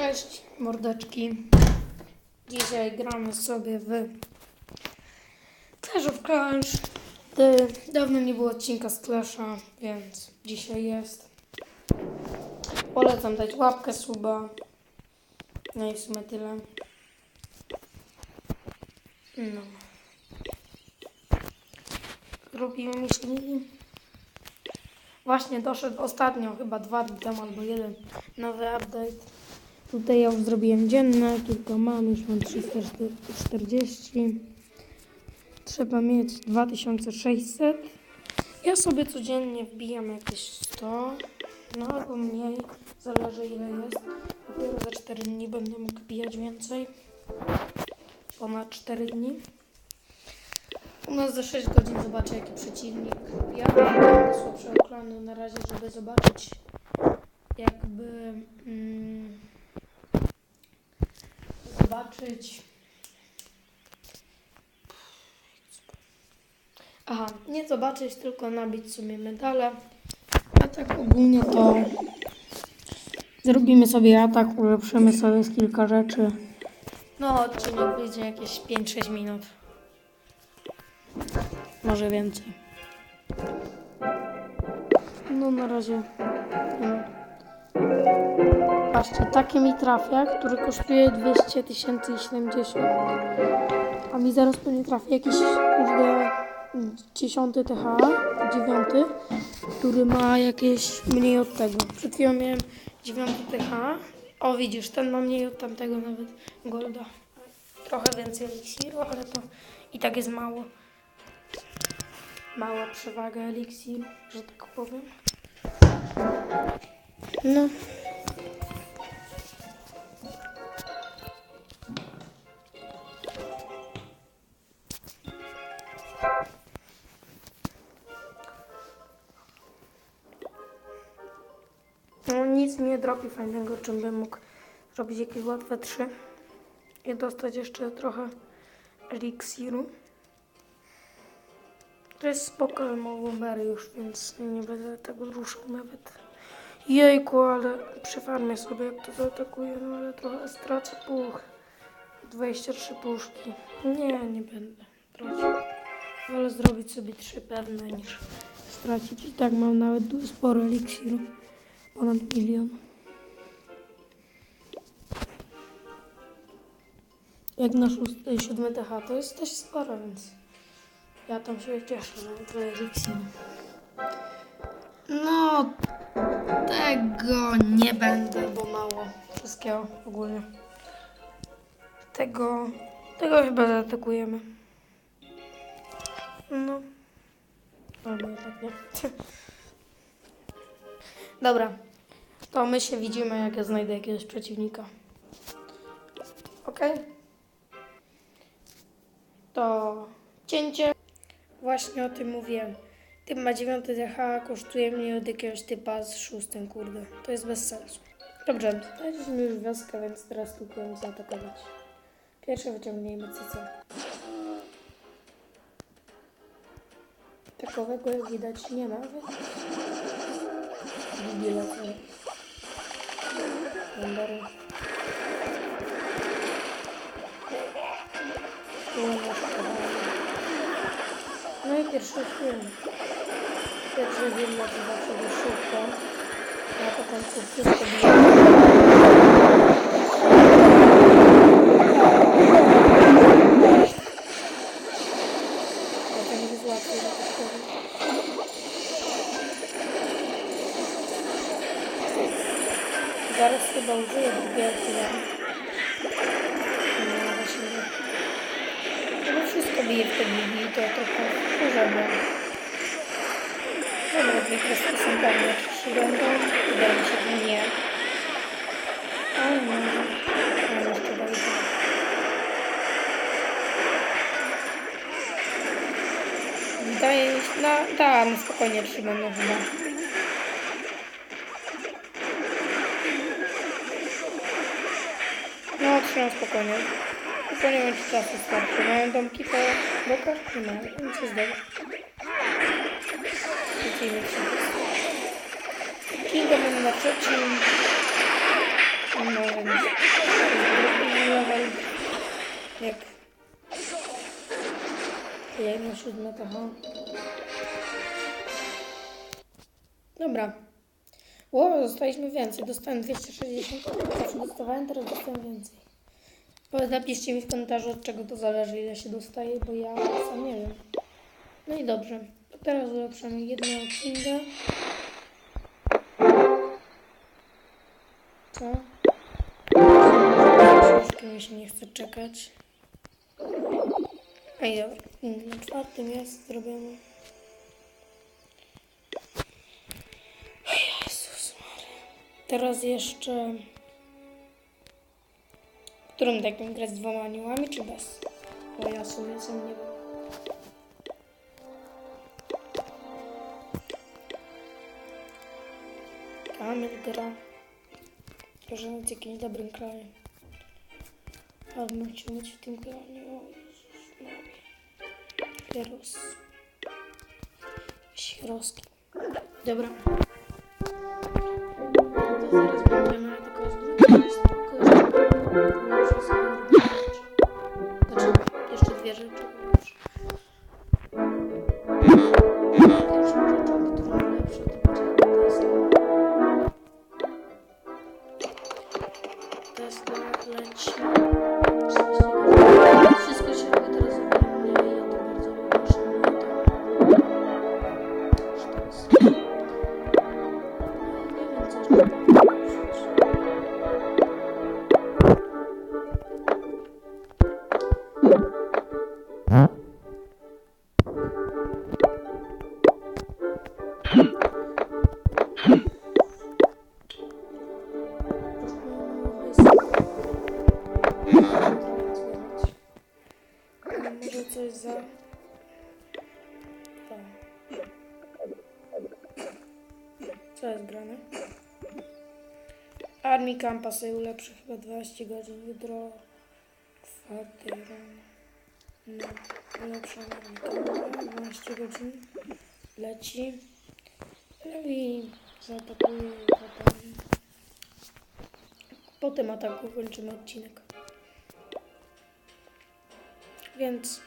Cześć, mordeczki. Dzisiaj gramy sobie w Clash of Clans. Dawno nie było odcinka z Clasha, więc dzisiaj jest. Polecam dać łapkę, suba. No i w sumie tyle. No. Zrobimy myśli. Właśnie doszedł ostatnio, chyba dwa dni temu albo jeden nowy update. Tutaj ja już zrobiłem dzienne, tylko mam, już mam 340. Trzeba mieć 2600. Ja sobie codziennie wbijam jakieś 100, no albo mniej, zależy ile jest. Dopiero za 4 dni będę mógł wbijać więcej. Ponad 4 dni. U nas za 6 godzin zobaczę jaki przeciwnik. Ja będę słabsze oklany na razie, żeby zobaczyć jakby mm, zobaczyć Aha, nie zobaczyć, tylko nabić sobie medale. A tak ogólnie to zrobimy sobie atak, ulepszymy sobie z kilka rzeczy. No, odcinek wyjdzie jakieś 5-6 minut. Może więcej. No na razie. nie. Patrzcie, takie mi trafia, który kosztuje 200 tysięcy i 70. A mi zaraz pewnie trafi jakiś kurde 10 TH, 9, który ma jakieś mniej od tego. Przed chwilą miałem 9 TH. O widzisz, ten ma mniej od tamtego nawet Golda. Trochę więcej eliksiru, ale to i tak jest mało. Mała przewaga eliksiru, że tak powiem. No. Nie drobi fajnego, czym bym mógł zrobić jakieś łatwe trzy i dostać jeszcze trochę eliksiru. To jest spoko, bombery już, więc nie będę tego ruszał nawet. Jejku, ale przefarmię sobie jak to zaatakuje, no ale trochę stracę puch. 23 puszki. Nie, nie będę tracił. Wolę zrobić sobie trzy pewne niż stracić. I tak mam nawet sporo eliksiru. Ponad milion. Jak na szósty, siódmy TH to jest też sporo, więc ja tam się cieszę na tyle eliksiru. No, tego nie będę, bo mało wszystkiego ogólnie. Tego, tego chyba zaatakujemy. No. Albo jednak nie. Dobra. To my się widzimy, jak ja znajdę jakiegoś przeciwnika. Ok? To cięcie. Właśnie o tym mówiłem. Typ ma 9 DH, kosztuje mniej od jakiegoś typa z szóstym, kurde. To jest bez sensu. Dobrze, znaleźliśmy już wioskę, więc teraz tylko ją zaatakować. Pierwsze wyciągnijmy CC. Takowego jak widać nie ma, więc... Wibila to... Numery. Tu masz kawałek. No i pierwszy film. Pierwszy film to zawsze jest szybko. A po końcu wszystko bije. Potem jest łatwiej na to Użyję drugiego chwilę. No właśnie. No wszystko bije w te bibi, to trochę wkurza, bo... Dobra, dwie kwestie są pewne, czy trzy będą. Wydaje mi się, że nie. Ale może. Ale jeszcze dojdzie. Wydaje mi się, no tak, no spokojnie trzy będą chyba. No, trzymam spokojnie. Tylko nie wiem, czy czasu starczy. Mają domki po bokach? Nie mają, więc jest dobrze. Lecimy się. Kinga mamy na trzecim. Level. Jak. Na siódme to ho. Dobra. Ło, dostaliśmy więcej. Dostałem 260. Zawsze dostawałem, teraz dostałem więcej. Napiszcie mi w komentarzu, od czego to zależy, ile się dostaje, bo ja sam nie wiem. No i dobrze. To teraz ulepszamy jedną księgę. Co? Troszkę mi się nie chce czekać. I dobra. Na czwartym jest Maria. Teraz jeszcze... Którym dekiem grać z dwoma aniołami, czy bez? Bo ja sobie sam nie wiem. Kamil gra. Być jakimś dobrym krajem. Ale musi być w tym kraju. O Jezus Maria. Heros. Sieroski. Dobra. To zaraz będziemy tylko z drugiej strony. Jeszcze dwie Co jest grane? Army Campa sobie ulepszy chyba 12 godzin. Jutro czwarty rano. No, ulepszam Army Campa. 12 godzin. Leci. No i zaatakuje potem. Po tym ataku kończymy odcinek. Więc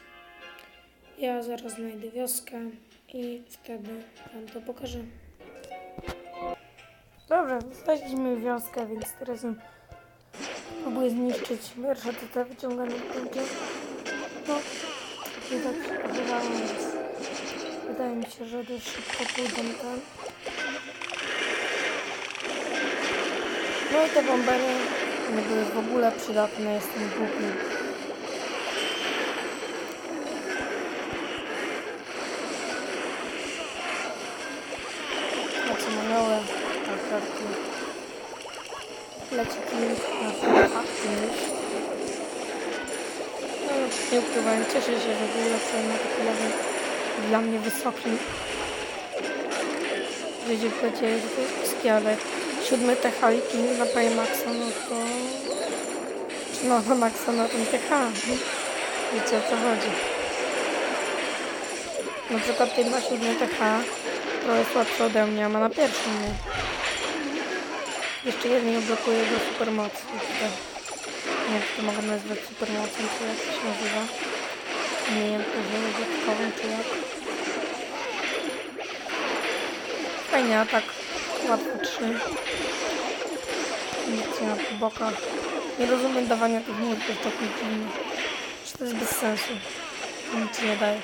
ja zaraz znajdę wioskę i wtedy wam to pokażę. Dobrze, znaleźliśmy wioskę, więc teraz ją próbuję zniszczyć. Pierwsze to te wyciągane punkty. No, i tak udało, więc wydaje mi się, że dość szybko pójdę tam. No i te bombery nie były w ogóle przydatne, jestem głupi. Lecą małe kartki. Leci film na fakty już. No, nie ukrywam, cieszę się, że był lepszy na taki level dla mnie wysoki. Wiecie, powiedzieli, że to jest niskie, ale siódmy TH i king na Paymaxa, no to... Czy no na Maxa na tym TH? Wiecie o co chodzi. Na przykład ty ma siódmy TH, trochę słabszy ode mnie, a ma na pierwszym, nie? Jeszcze jeden blokuje jego supermocy. Nie wiem, czy to mogę nazwać supermocą, czy jak to się nazywa. Nie wiem, poziomem dodatkowym, czy jak. Fajnie, a tak łatwo trzy. Nic nie ma po bokach. Nie rozumiem dawania tych murków takich dziwnych. Czy to jest bez sensu? Nic nie daje.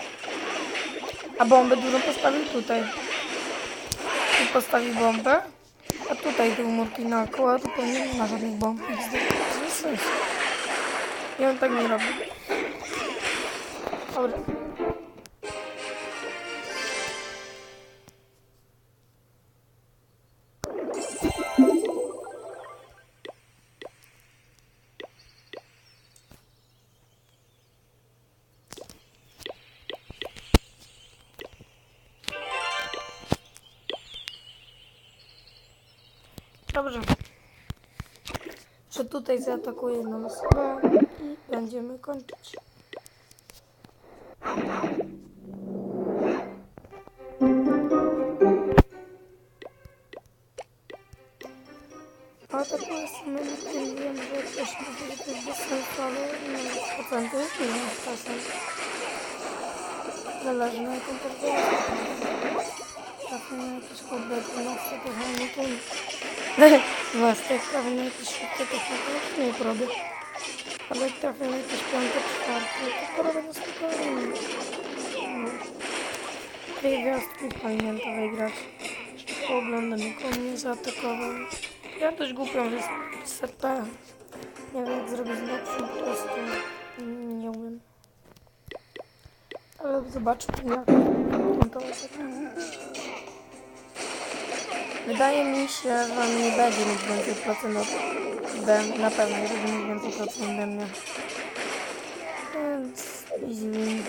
A bombę dużo postawił tutaj. Tu postawi bombę, a tutaj te murki naokoło, pewnie nie ma żadnych bomb. Bez sensu. Ja on tak nie robi. Dobra. Dobrze. Że tutaj zaatakuje nas chyba i będziemy kończyć. Chodź. tak jestem tym wiem, że ktoś mówi, że to jest bez sensu, ale wiem, procenty nie wiem, czasem. Zależy na jaką portfolio. Trafię na jakieś kurde 12 techniki. Właśnie, jak trafię na jakieś szybkie techniki, nie porobię. Ale jak trafię na jakieś piąte, czwarte, to porobię to spokojnie. No. Dwie gwiazdki powinien to wygrać. Jeszcze pooglądam, jak on mnie zaatakował. Ja dość głupią SRP. Nie wiem, jak zrobić lepszą po. Nie umiem. Ale zobaczmy, jak on to zagra. Wydaje mi się, że on nie będzie mieć więcej procent od ode. Na pewno nie będzie mieć więcej procent ode mnie. Więc easy win.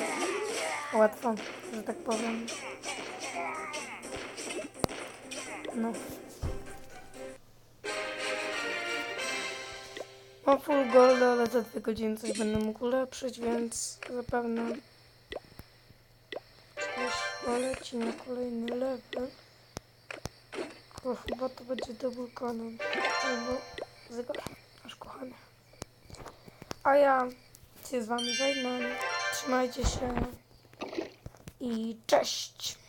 Łatwo, że tak powiem. No. Mam full gold, ale za dwie godziny coś będę mógł ulepszyć, więc zapewne już poleci na kolejny level. Bo chyba to będzie double cannon. Albo zygar, nasz kochany. A ja się z wami żegnam. Trzymajcie się i cześć!